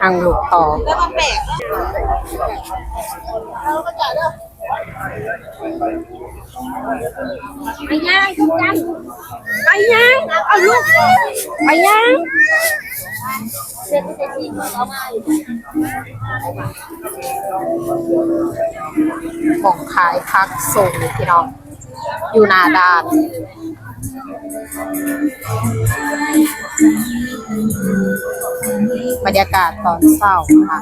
ทางลูกต่อแล้วก็แปลกแล้วก็จะเลิกไปย่างทุกท่านไปย่างเอาลูกไปย่างเด็กจะกินเอามา ของขายพักส่งพี่น้อง อยู่นาดานบรรยากาศตอนเช้าค่ะ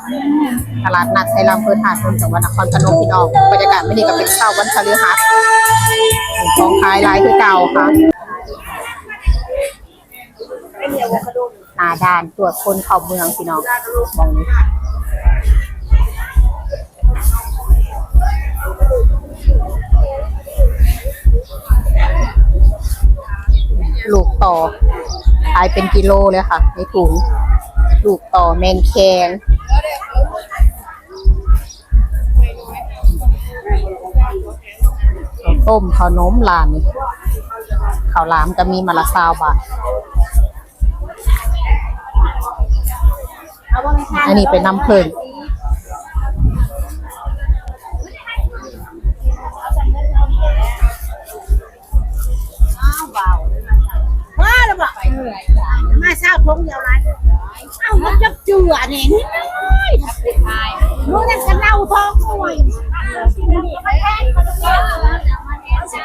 ตลาดนัดไทยลำเพื่อหาดนนจังหวัดนครพนมพี่น้องบรรยากาศไม่ดีก็เป็นเช้าวันพฤหัสของขายหลายคือเก่าค่ะนาดานตรวจคนเข้าเมืองพี่น้องมองนี้ ต่อ ขายเป็นกิโลเลยค่ะ ในถุงลูกต่อแมงแคงข้าวต้มข้าวน้มลานข้าวหลามก็มีมาละซาวบาทอันนี้เป็นน้ำเพิ่นม แล้วบอกมาเช้าทงเดียวไรเอ้ามันจะเจือเนี่ยนี่ทับไปทายนู้นจะเน่าทองหน่อย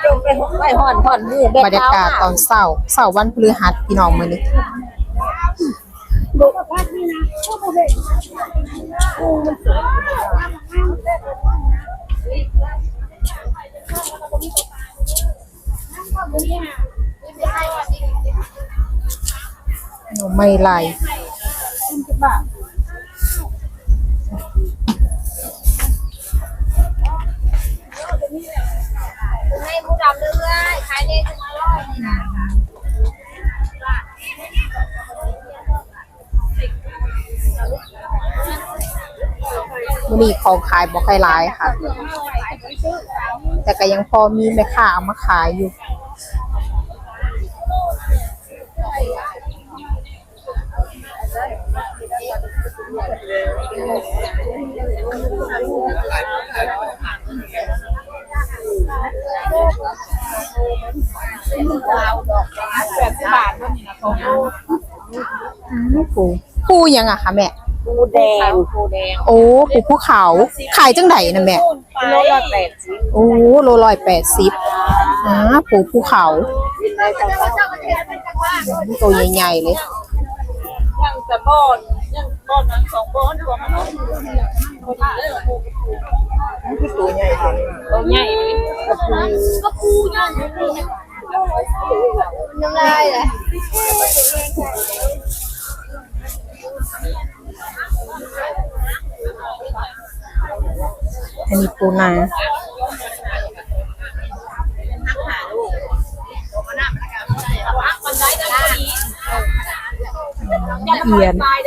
จงไปไปห่อนห่อนมือบรรยากาศตอนเช้าเช้าวันพฤหัสพี่น้องมื้อนี้ ไม่ไหลให้ผู้ดำเรื่อยๆขายได้ถึงอร่อยนี่นะมื้อนี้ของขายบ่ค่อยหลายค่ะ แต่ก็ยังพอมีแม่ค้าเอามาขายอยู่ แบบบาทมันนี่นะเขาปูปูยังอะคะแม่ ปูแดงปูแดงโอ้ปูภูเขา ขายจังไดนะแม่โลละแปดสิบโอ้โลร้อยแปดสิบอ่าปูภูเขาได้จังหวัดตัวใหญ่ๆเลยยังแต่บอนยังบอนนั้นสองบอนรวม มันตัวใหญ่ตัวใหญ่ก็ปูย่างน้ำลายเลยอันนี้ปูนาเอียนตายเล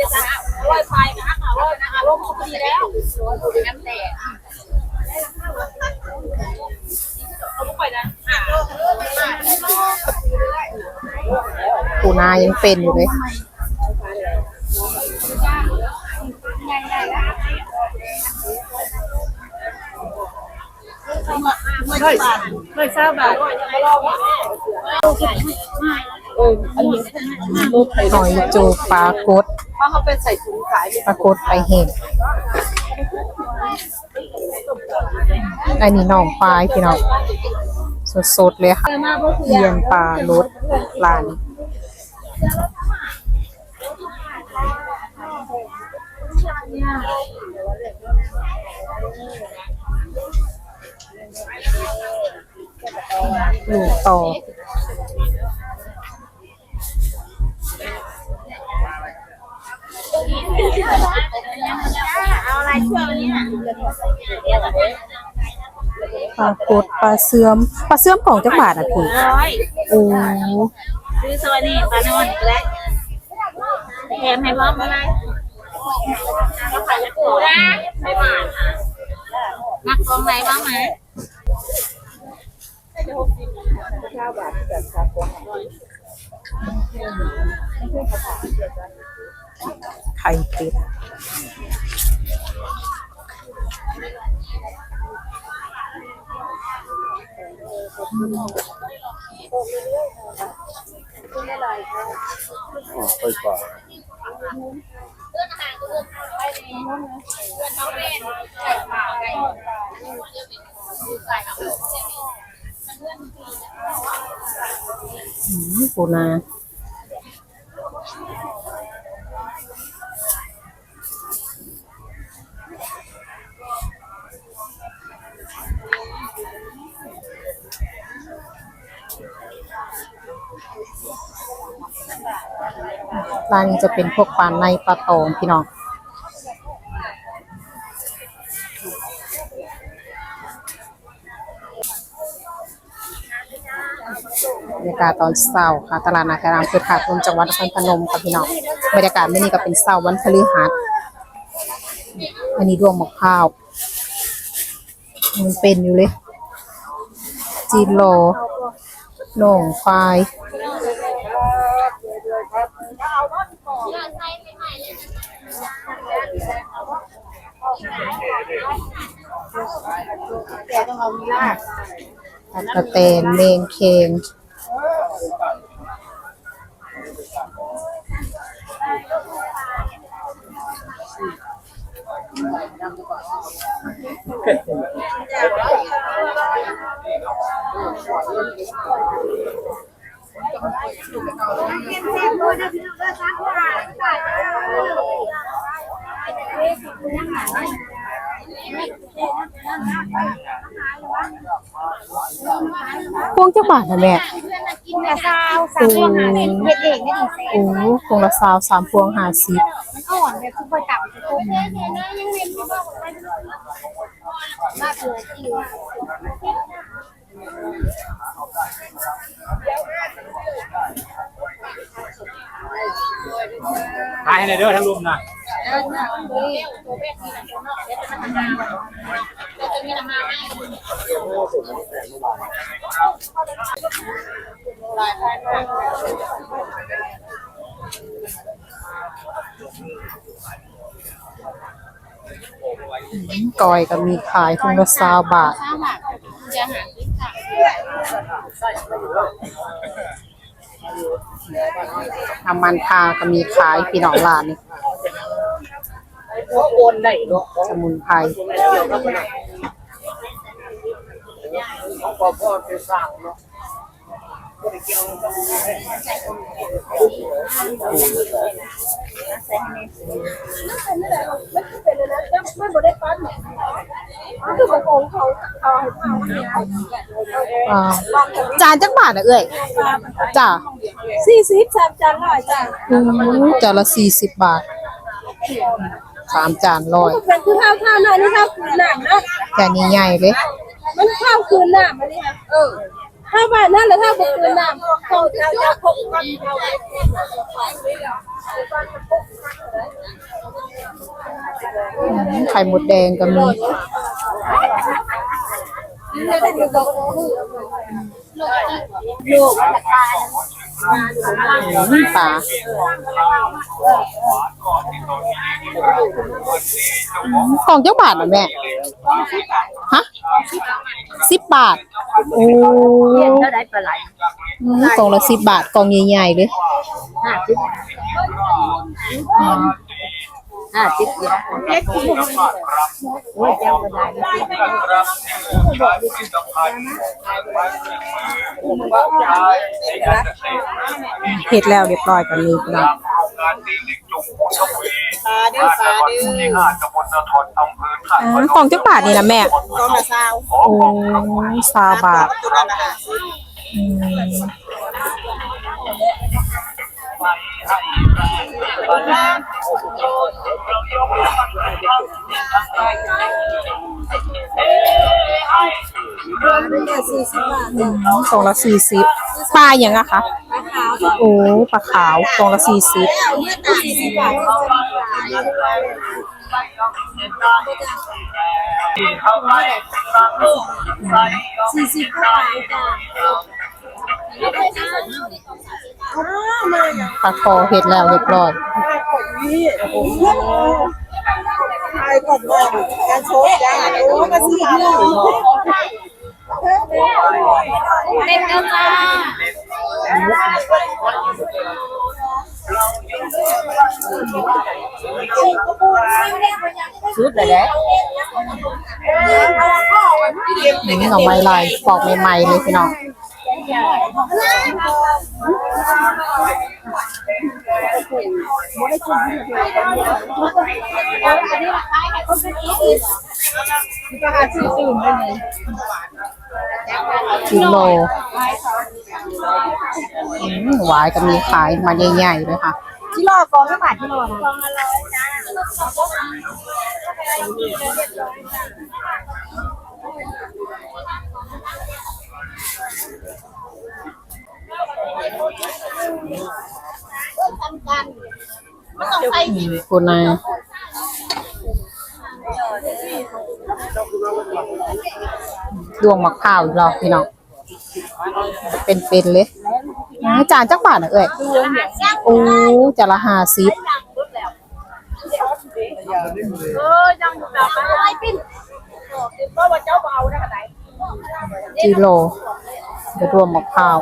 ยจ้ นายังเป็นอยู่เลยใช่ไม่ทราบอะหอยจูปลากดเพราะเขาเป็นใส่ถุงขายปลากดไปเห็นอันนี้น้องปลายพี่น้องสดๆเลยค่ะเยียนปลารสลาน ลูกต่อเอาอะไรช่วยวันนี้น่ะปลากดปลาเสื่อมปลาเสื่อมของจังหวัดอะพี่ร้อ ซื้อสวัสดีปลานอนอีกแล้วแถมให้พร้อมอะไรก็ขายปูนะไม่หวานค่ะนักกองไหนบ้างไหมก้าบาทแบบสากไข่เป็ดอืม ปูนาร้านนี้จะเป็นพวกปลาในปลาตองพี่น้อง กาศตอนเช้าค่ะ ตลาดนาคารามคือขาดทุนจังหวัดนครพนมค่ะพี่น้องบรรยากาศไม่นี่ก็เป็นเช้าวันพฤหัสอันนี้ดวงมะพร้าวมันเป็นอยู่เลย จีนโลหน่งควายตัดกระเตนเมงเคง พวงเจ้าบาทนะแม่กินกระ ซาวสามพวงหาเห็ดเห็ดเองได้ดีโอ้พวงละสาวสามพวงหาสิบมันอ่อนแบบทุกใบต่ำทุกเคเลยนะยังเว้นไม่บอกอะไรมากเลยที่ว่าทายให้ในเด้อทั้งรุมนะ กอยก็มีขายพวงละสาวบาทน้ำมันทาก็มีขายพี่น้องร้านนี่โอนได้เนาะสมุนไพรของพ่อพ่อไปสร้างเนาะ อของของเขาเอาให้เขาเนี่ยอ่าจานจักบาทอะเอ้ยจ้าสี่สิบสามจานร้อยจ้ะอืมจานละสี่สิบบาทสามจานร้อยเป็นคือข้าวข้าวหน่อยนี่ข้าวคืนน้ำนะจานนี้ใหญ่เลยมันข้าวคืนน้ำมันนี่ค่ะเออ ข้าวบ้านนั่นแหละข้าบุกคืนน้ำเขาจะจะพกกันเขาไข่หมดแดงก็มีลูกอืมปลาอืมกล่องเจ้าบาทเหรอแม่ ฮะสิบบาท โอ้เย็นเท่าไรปลาไหลอืมกล่องละสิบบาทกล่องใหญ่ๆเลย ห้าสิบ อืม ห้าสิบเย็นเล็กที่ผมโอ้ยเจ้าปลาไหลเฮ็ดแล้วเรียบร้อยกันนี้พี่น้องปลาดื้อปลาดื้ออ๋อกล่องเจ้าบาทนี่นะแม่กองละซาวโอ้ซาบาท อืมกล่องละสี่สิบปลาอย่างอะคะโอ้ปลาขาวกล่องละสี่สิบสี่สิบกว่าจ้ะ คอเห็ดแล้วเรียบร้อยใครก่อนบอกการโชว์จ้าโอ้มาสิเรื่องชุดเลยแหละนี่หน่อไม้ลายปอกใหม่ๆเลยพี่น้อง กิโลอืมหวายก็มีขายมาใหญ่ๆเลยค่ะที่รอกองไม่บาทที่รอนะ คุณนดวงมะพร้าวรอพี่น้องเป็นๆเลยจานจักบาทอะเอ้ยโอ้จานละห้าสิบเออยังแบบอะไรปิ้นว่าเจ้าเบาได้ขนาดไหนกิโล เดี๋ยวรวมมะพร้าว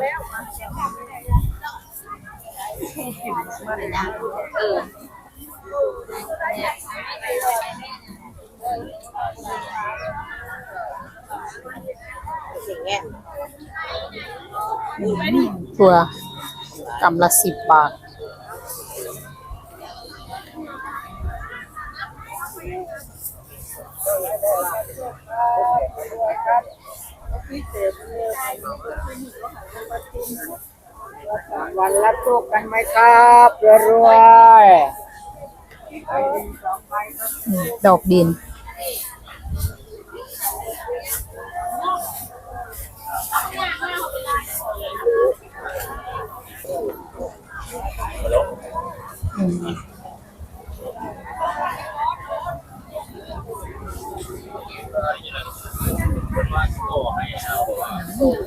ตัวกำละสิบบาท วันรับโชคกันไหมครับรวยดอกดิน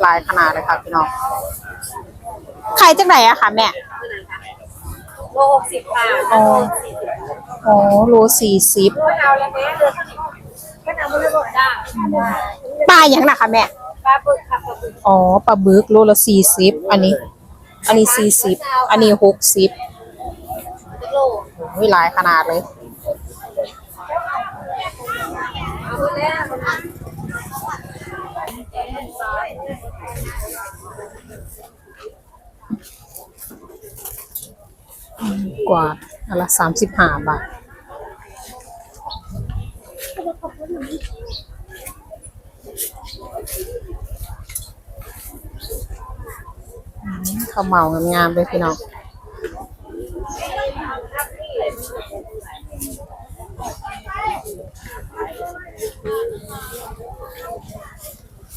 หลายขนาดเลยค่ะพี่น้องขายจากไหนอะคะแม่โลหกสิบบาทอ๋ออ๋อโลสี่สิบก็เอาแล้วแม่เลยก็นำมาเลยบอกได้ปลาอย่างนะคะแม่ปลาบึกค่ะปลาบึกอ๋อปลาบึกโลละสี่สิบอันนี้ อันนี้สี่สิบอันนี้หกสิบโลโอ้ยหลายขนาดเลย เอาแล้ว กว่าอันละสามสิบห้าบาทอืมข้าวเหมางามๆเลยพี่น้อง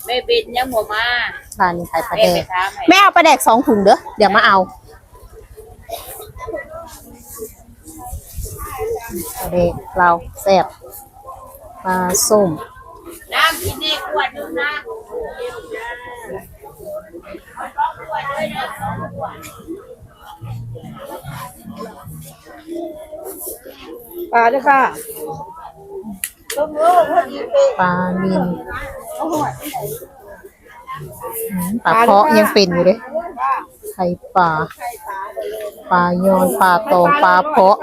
แม่บินยังหัวมาร้านนี้ขายปลาแม่แดไปกถามให้แม่เอาปลาแดกสองถุงเด้อเดี๋ยวมาเอา ปลาแดกเราแซ่บปลาส้มน้ำกินนี่ขวดนึงนะปลาด้วยค่ะปลานิลอืมปลาเพาะยังเป็นอยู่เลยไข่ปลาปลายอนปลาตองปลาเพาะ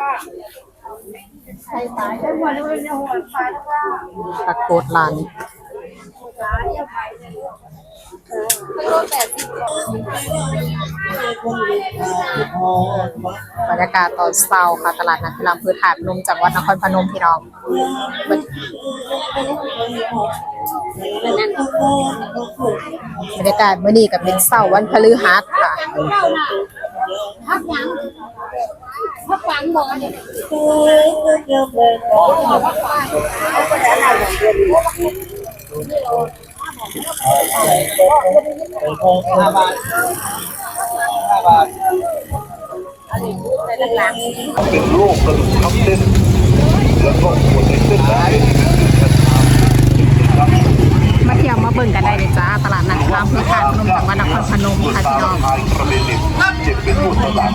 ปลาโกดลานบรรยากาศตอนเช้าค่ะตลาดนัดพิรามพืชหาดนมจังหวัดนครพนมพี่น้องบรรยากาศเมื่อนี้กับเป็นเช้าวันพฤหัสค่ะ พักยังพักฟังหมอเนี่ยห้าบาทห้าบาทเป็นโรคกระดูกทับเส้นแล้วก็ปวดในเส้นได้มาเที่ยวมาเบิ่งกันได้เลยจ้าตลาดนัดพิรามพืชหาดพนมจังหวัดนครพนมค่ะพี่น้องลำไทยกระเบนเน็ตเจ็ดเป็นผู้สลัด